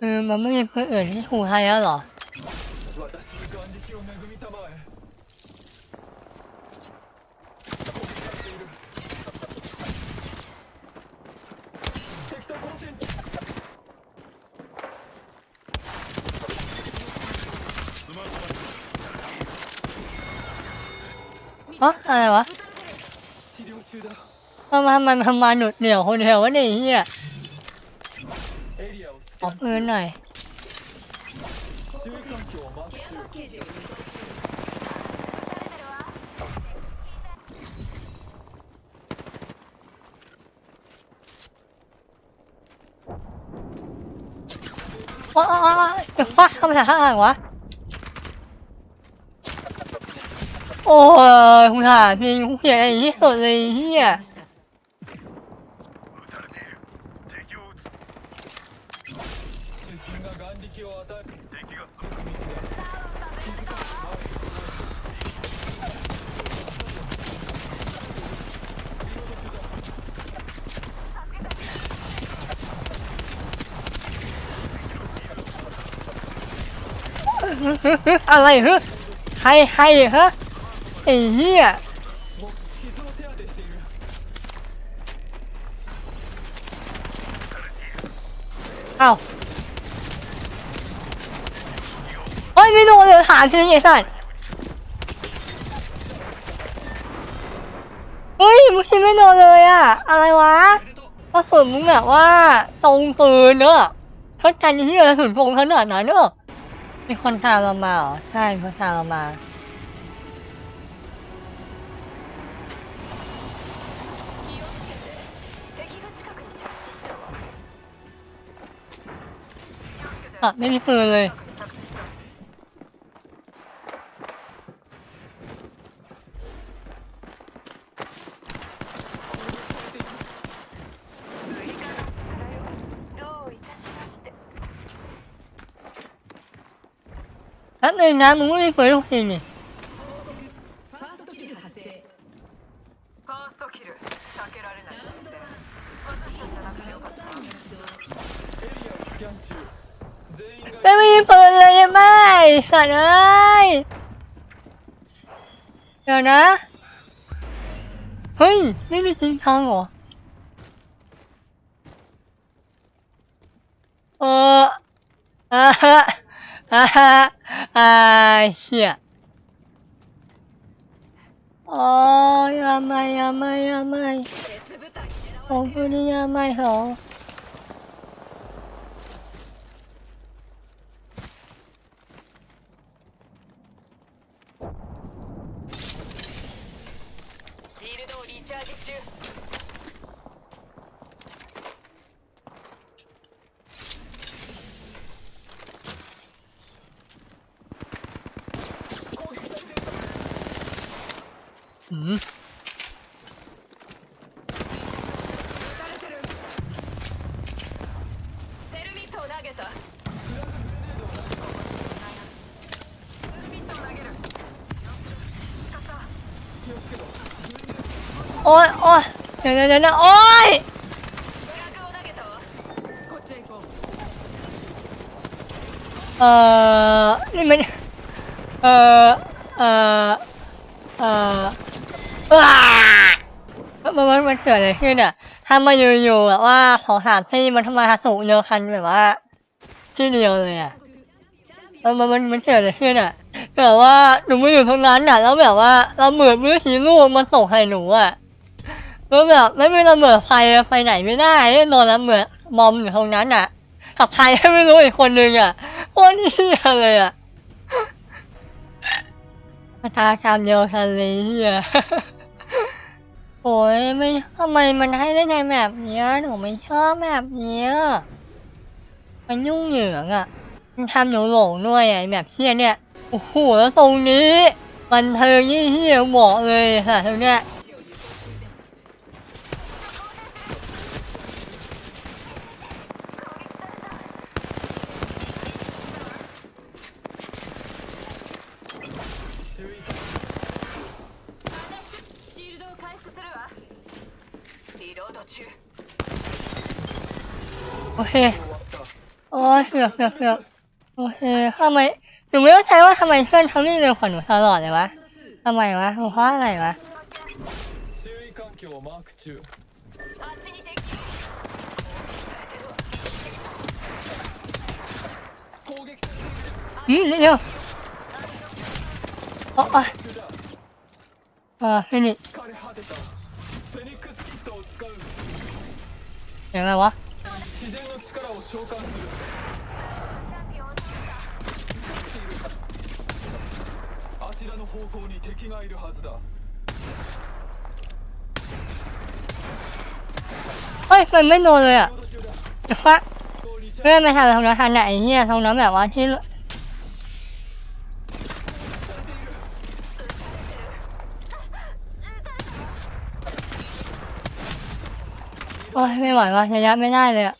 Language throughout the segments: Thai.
เออมันไม่มีเพื่อนอื่นที่หูให้แล้วหรออะอะไรวะทำไมมันทำมาหนุดเหนียวคนเดียววะนี่เฮีย ออกเงินหน่อยว้าจะฟาดเข้าไปข้างหลัวะ โอ้ยคุณถามจริงคุณเหี้ยไอ้เลยเลยเหี้ย อะไรฮะใครใครฮะไอ้เหี้ยเอาวโอ้ยไม่โดนเลยหาทีไอ้สัสเฮ้ยมึงคิไม่โดนเลยอะอะไรวะกระสุนมึงแบบว่าตรงตืนเนอะทัดกันที่กระสุนตรงขนาดนั้นเนอะ มีคนตามเรามาเหรอ ใช่มีคนตามเรามา อะ ไม่มีปืนเลย ป๊บนึงนะมึงไม่เปิดลูกทีไม่มีปืนเลยไหมสัตว์เอ้ยเดี๋ยวนะ เฮ้ย ไม่มีทิ้งทางหรอ เอออะ ฮะอ่าฮะอ่าเหี้ยอ๋อยาไม่ยาไม่ยาไม่ของกูนี่ยาไม่เหรอ โอ้ยโอ้ยเดี๋ยวเดี๋ยวเโอ้ยเอ่อนี่มันเอ่อเอ่อเอ่อว้ามันมันมันเกิดอะไรขึ้นอ่ยถ้ามาอยู่อยู่แบบว่าสองสามที่มันทำไมถูกเดียวคันแบบว่า ที่เดียวเลยอะมันมันมันเกิดอะไรขึ้นอะแบบว่าหนูไม่อยู่ตรงนั้นอะ แล้วแบบว่าเราเหมือนมือสีลูกมันตกใส่หนูอะ แล้วแบบไม่มีระเบิดไฟไปไหนไม่ได้แน่นอนแล้วเหมือนมอมอยู่ตรงนั้นอะกับใครไม่รู้อีกคนนึงอะโคตรเหี้ยเลยอะมาทาชามเดียวกันเลยเหี้ยโอ้ยไม่ทำไมมันให้ได้ไงแบบเนี้ยหนูไม่ชอบแบบเนี้ยมันยุ่งเหยิงอะมันทำหนูหลงด้วยไอ้แบบเหี้ยเนี่ยโอ้โหแล้วตรงนี้บันเทิงยี่เหี้ยเหมาะเลยค่ะตรงเนี้ย โอเค โอ้ยเหือเหือเหือโอเคทำไมหนูไม่เข้าใจว่าทำไมเพื่อนทำนี่เร็วกว่าหนูตลอดเลยวะทำไมวะเพราะอะไรวะอืมเร็วโอ้ยอ่าฟินิชยังไงวะ 自然の力を召喚するあちらの方向に敵がいるはずだ เฮ้ยมันไม่โดนเลยอ่ะ 強打中だ เดี๋ยวฟ้า リチャー เพื่อนไปทำอะไรทำน้ำทานไหนเฮียทำน้ำแบบว่าที่โอ้ยไม่ไหวว่ะระยะไม่ได้เลยอ่ะ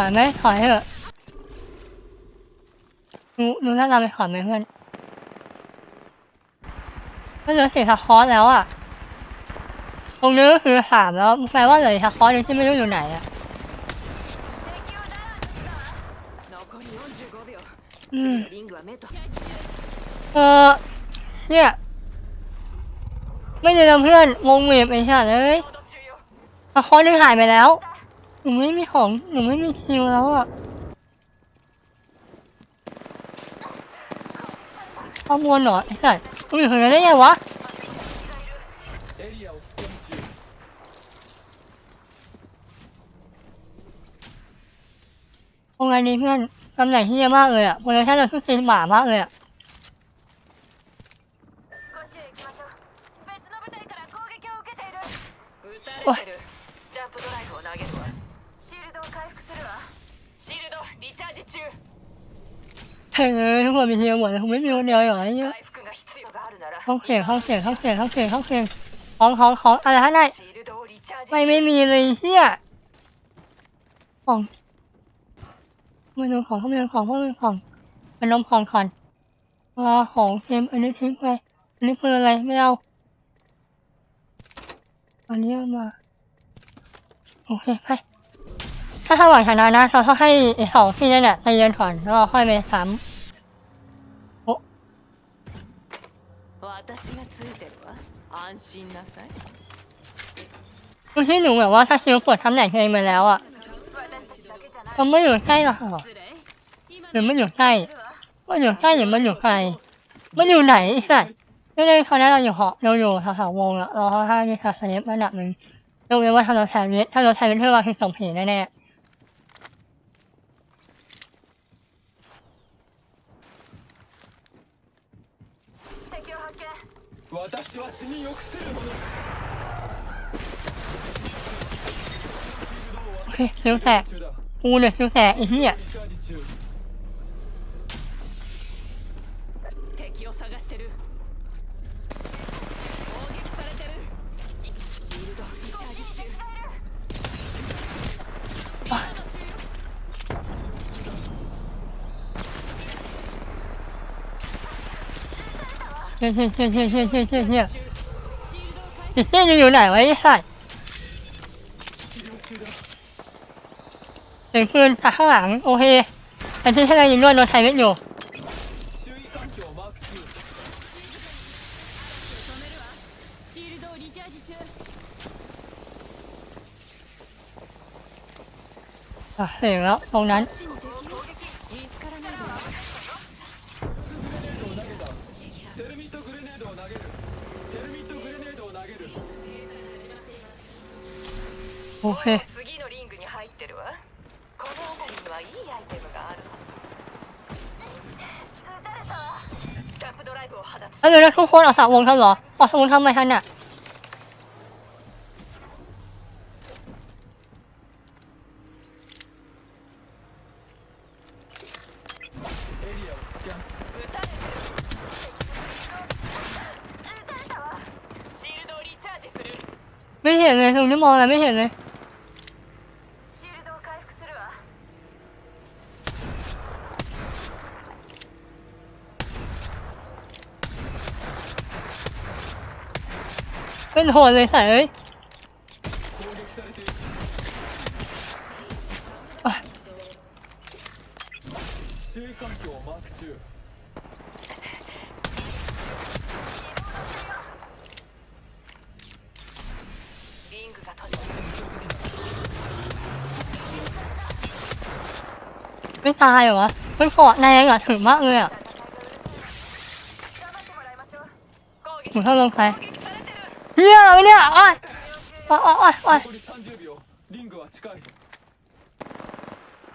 อยไหมถอยเถอะหนูหนูน่าจะไปถอยไหมเพื่อนก็เหลือเศษทัคอสแล้วอะ ตรงนี้ก็คือสามแล้วแปลว่าเหลือสะคอสหนึงที่ไม่รู้อยู่ไหนอะอืมเออเนี่ย ไม่เจอเพื่อนงงเหมียบไอ้ชาเลยทัคอสหนึงหายไปแล้ว นูไม่มีของ หนูไม่มีคิวแล้วอะเอามูลเหรอไอ้สัสมึงอยู่คนเดียได้ไงวะโองงานนี้เพื่อนตำแหน่งที่เยอะมากเลยอะโปรดักชั่นเราทุ่มเทหมามากเลยอะโอ้ย リチャージ中 เฮ้ยทุกคนมีทีมหมดเลยผมไม่มีคนเดียวเหรอไอ้เนี่ย 回復が必要があるなら ห้องเสียงห้องเสียงห้องเสียงห้องเสียงห้องเสียงของของของอะไรฮะนาย シールドをリチャージ ไม่ไม่มีเลยเฮียของไม่ดูของเขาไม่ดูของเขาไม่ดูของมันนมของก่อนรอของเกมอันนี้ทิ้งไปอันนี้คืออะไรไม่เอาอันนี้เอามาโอเคไป ถ้าถ้าหวังชนะนะเขาเขาให้สองที่นั่นแหละในเยือนถอนแล้วก็ค่อยไปซ้ำโอ้คุณที่หนูแบบว่าถ้าฮิวปวดทำแหน่งเองมาแล้วอะมันไม่อยู่ใกล้หรอหรือไม่อยู่ใกล้ม่นอยู่ใกล้หรือมันอยู่ไกลมันอยู่ไหนสัตว์ไม่ได้เขาแน่เราอยู่หอเราอยู่แถวๆวงแล้วเราค่อนข้างที่จะเซฟระดับหนึ่งยกเว้นว่าถ้าเราแทนเวทถ้าเราแทนเวทเพื่อเราคือสมงเพลแน่ 私は血に良くするもの โอเคคิวแตก 中だ กูเนี่ยคิวแตกไอ้เหี้ย ฮ้ยเฮ้ยอยู่ไหนวะไอ้สัตว์เสียปืนจากข้างหลังโอเคอันที่ทใช้ยิงด้วยโดนไทยไม่อยู่เสียงแล้วตรงนั้น おへ次のリングに入ってるわこทุกคนออกสามวงทันเหรอปัดสวงทำไมทันอะไม่เห็นเลยตรงนี้มองอะไรไม่เห็นเลย ไม่โดนเลยไหนเอ้ยไม่ตายเหรอวมันเกาแรงอะถึงมากเลยอะหมุนเขาลงใคร เฮียอะไรวะเนี่ยโอ้ยโอ้ยโอ้ยโอ้ย 残り30秒リングは近い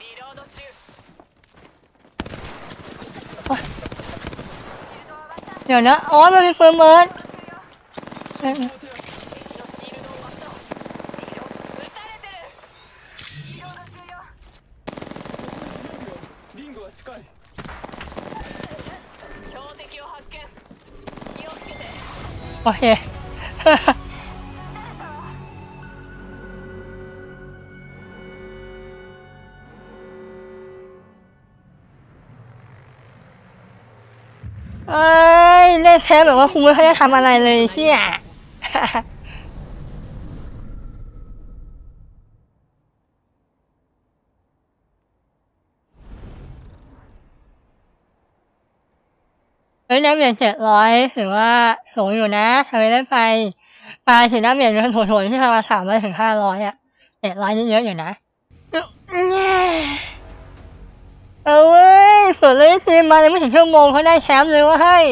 リロード中 เดี๋ยวนะอ๋อมันมีปืนเมินเอ้ย 敵のシールドを割ったリロ撃たれてるリロード中よ10秒リングは近い標的を発見気をつけて โอ เอ้ยเล่นแพ้แบบว่าคุณไม่ค่อยได้ทำอะไรเลยเฮียเฮ้ยน้ำเหรียญเจ็ดร้อยถือว่าสูงอยู่นะทำไมได้ไปปลาถึงน้ำเหรียญเงินโถนๆที่ประมาณสามร้อยถึงห้าร้อยอะเจ็ดร้อยนี่เยอะอยู่นะเอาเว้ยเปิดเลยทีมมายังไม่ถึงชั่วโมงเขาได้แชมป์เลยว่าให้ย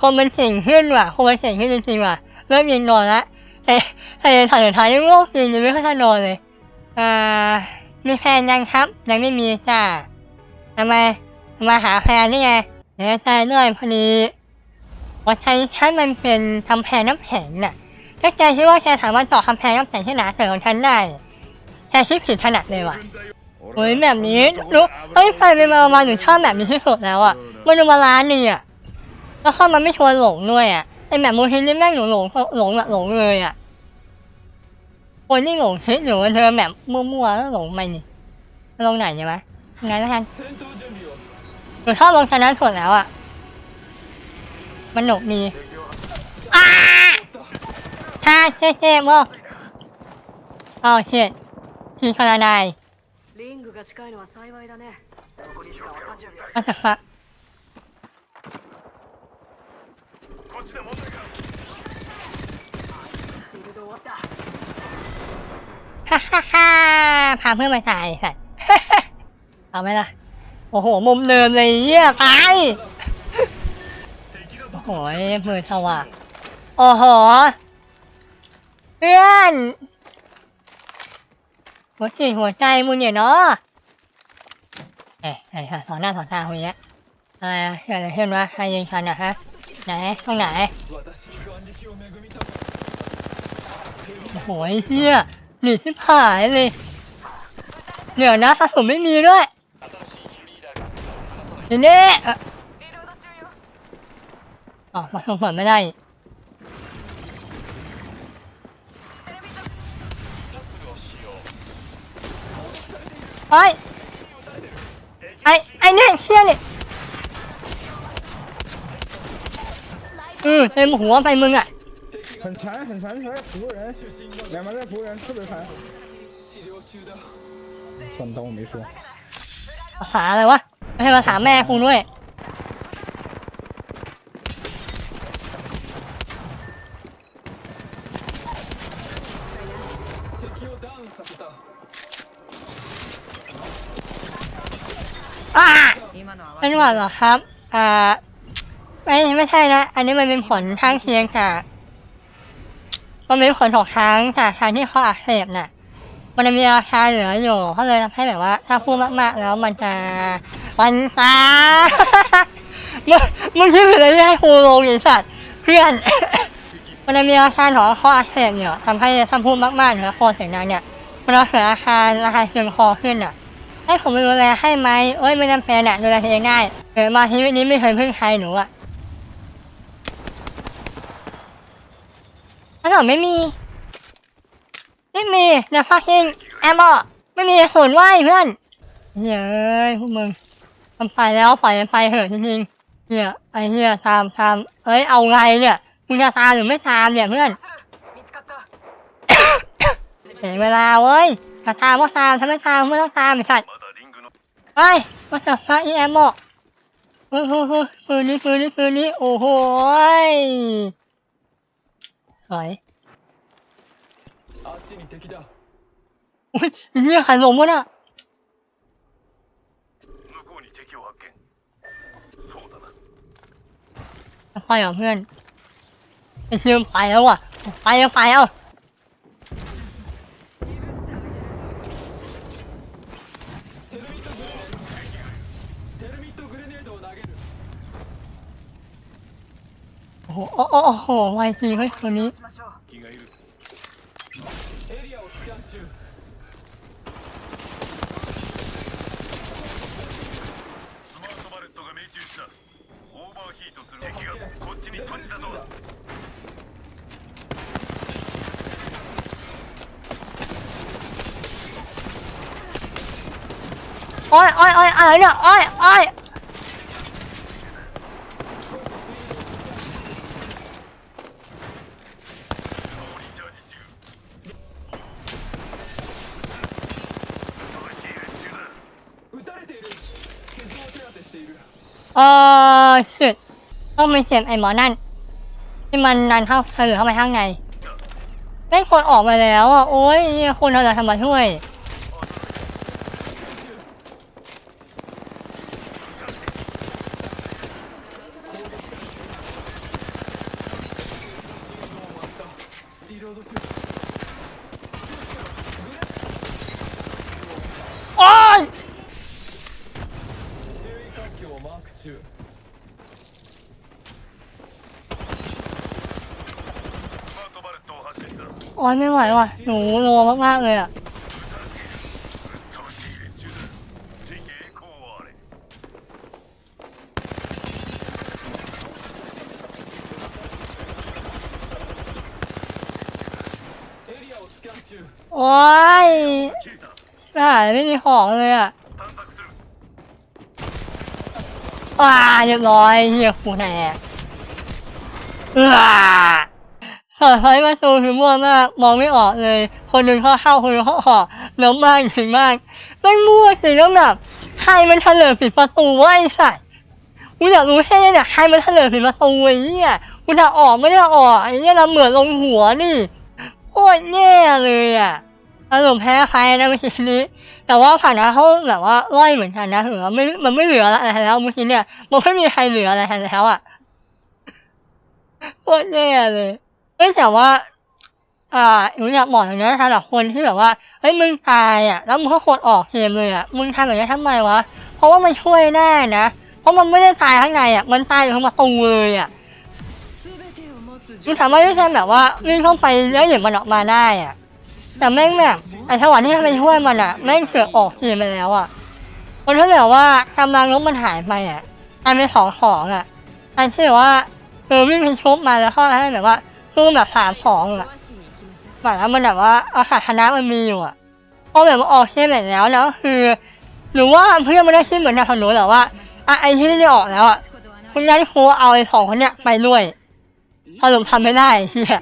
คนมันเก่งขึ้นว่ะคนมันเก่งขึ้นจริงๆว่ะเริ่มยิงนอนละแต่แต่ถ่ายถ่ายนี่โลกจริงยังไม่ค่อยจะนอนเลยอ่ามีแฟนยังครับ ยังไม่มีจ้าทำไมมาหาแฟนนี่ไงเดี๋ยวใจด้วยพอดีว่าใช้ฉันมันเป็นกำแพงน้ำแข็งน่ะถ้าแกคิดว่าแกสามารถต่อกำแพงน้ำแข็งที่หนาเกินของฉันได้แกคิดผิดถนัดเลยว่ะ โอ้ยแบบนี้ลุกไอ้ยไปไปมามาหนูชอบแบบนี้ที่สุดแล้วอะมันดูมาล้านนี่อะแล้วเข้ามันไม่ชวนหลงด้วยอะไอแบบโมเทนี่แม่งหนูหลงหลงแบบหลงเลยอะคนที่หลงเฮ้ยหนูเธอแบบมั่วๆแล้วหลงไปนี่ลงไหนเนี่ไหมงั้นล้วกันหนูชอบลงชนะสุดแล้วอะมันหนุกดีอ้าฮ่าเท่ๆมั้งเอาเห็ดทีคาราได が近いのは幸いだね残り時間は30秒 ก็จะครับ シールド終わった ฮ่าฮ่าฮ่าพาเพื่อนมาถ่ายสัตว์ เอาไหมล่ะ โอ้โห มุมเดิมเลยเยี่ยไปโอ้โหมือสว่างโอ้โห เพื่อนหัวจิตหัวใจมึงเนี่ยเนาะ เหนค่สองหน้าสองตาคนนี้อะไรเกิดอะไรขึ้นวะใครยิงฉันนะฮะไหนข้างไหนโอ้ยเฮียหนีที่ผายเลยเหนือนะสะสมไม่มีด้วยเนี้อ๋อมาทมผลไม่ได้ไป ไอ้ไอ้เนี่ยเฮียเนี่ยอืมเต็มหัวไปมึงอ่ะ 很馋很馋出来服务人，主心が两边在服务人特别馋。治療中だ算了，当我没说。 ภาษาอะไรวะ ไม่ใช่ภาษาแม่กูด้วย อ่าเป็นหวัดเหรอครับ อ่า ไม่ไม่ใช่นะ อันนี้มันเป็นผลข้างเคียงค่ะ มันเป็นผลของค้างค่ะค้างที่เขาอักเสบน่ะ มันจะมีอาการเหลืออยู่เขาเลยทำให้แบบว่า ถ้าพูดมากๆแล้วมันจะมันตามึงมึงคิดถึงอะไรให้กูลงอย่างสัตว์เพื่อน มันจะมีอาการของข้ออักเสบเนี่ยทำให้ถ้าพูดมากๆแล้วคอเสียงดังเนี่ยมันจะเกิดอาการระคายเสียงคอขึ้นอะ ให้ผมดูแลให้ไหมเอ้ยไม่จำเป็นอะดูแลเองได้เกิดมาทีวิตนี้ไม่เคยพึ่งใครหนูอะขนมไม่มี ไม่มีน่ะฟักยิงแอมอะไม่มีส่วนไหวเพื่อนเฮ้ยพวกมึงทำไปแล้วปล่ไปเหอะจริงๆเนี่ยไอ้เฮียตามตามเอ้ยเอาไงเนี่ยมึงจะตามหรือไม่ตามเนี่ยเพื่อนเสียเวลาเว้ย อาตามว่าตามทำไมตามไม่ต้องตามไอ้สัตไปเฮ้มาสับพระอีแอมโอเฮ้ยเฮ้ยเฮ้ยปืนนี้ปืนนี้ปืนนี้โอ้โหสวยอุ้ยเหี้ยใครล้มวะน่ะไปเหรอเพื่อนเริ่มไปแล้วอะไปแล้วไปแล้ว ほおおおおおおおおおおおおおおいおいおいおいおいおいおいおい。 เออชิดต้องมีเสียงไอ้หมอนั่นที่มันนันเข้าเสือเข้าไปข้างในไม่คนออกมาแล้วอะโอ้ยคนเราจะทำมาช่วย โอ้ยไม่ไหวว่ะ หนูนัวมากๆเลยอะ โอ้ยทหารไม่มีของเลยอะอ่าเรียบร้อยเฮียกูแหกอ่า เฮ้ยประตูคือมั่วมาก มองไม่ออกเลย คนหนึ่งเข้าเข้าคนหนึ่งเข้าออกแล้วมากถึงมากมันมั่วสิแล้วแบบใครมันเถลิงปิดประตูวะไอ้สัสกูอยากรู้แค่นี้เนี่ยใครมันเถลิงปิดประตูไอ้เนี่ยกูจะออกไม่ได้ออกไอ้เนี่ยเราเหมือนลงหัวนี่โคตรแย่เลยอะอารมณ์แพ้ใครนะเมื่อกี้นี้ แต่ว่าผ่านนะเขาแบบว่าไล่เหมือนกันนะถือว่าไม่มันไม่เหลืออะไรแล้วเมื่อกี้เนี่ยมันไม่มีใครเหลืออะไรแล้วอะโคตรแย่เลย เอ้ยแต่ว่าอ่าหนูอยากบอกอย่างนี้สำหรับคนที่แบบว่าเฮ้ยมึงตายอะแล้วมึงก็ควรออกเกมเลยอะมึงทำแบบนี้ทำไมวะเพราะว่ามันช่วยได้นะ เพราะมันไม่ได้ตายข้างในอะมันตายอยู่ข้างประตูเลยอะมึงสามารถที่จะแบบว่าวิ่งเข้าไปแล้วหยิบมันออกมาได้อะแต่แม่งแบบไอ้ถวันที่ทำไปช่วยมันอะแม่งเสือกออกเกมไปแล้วอะคนที่แบบว่ากำลังลบมันหายไปอะอันเป็นสองสองอะอันที่แบบว่าเออวิ่งไปชุบมาแล้วก็ให้แบบว่า สู้แบบสามสองอะหมายว่ามันแบบว่าอาขาชนะมันมีอยู่อะพอแบบว่าออกเกมไปแล้วแล้วคือ หรือว่าเพื่อนมันได้ขึ้นเหมือนในของหนูแหละว่าอะไอ้ที่ได้ออกแล้วอะคุณยันครูเอาไอ้สองคนเนี้ยไปด้วยสรุปทำไม่ได้เฮีย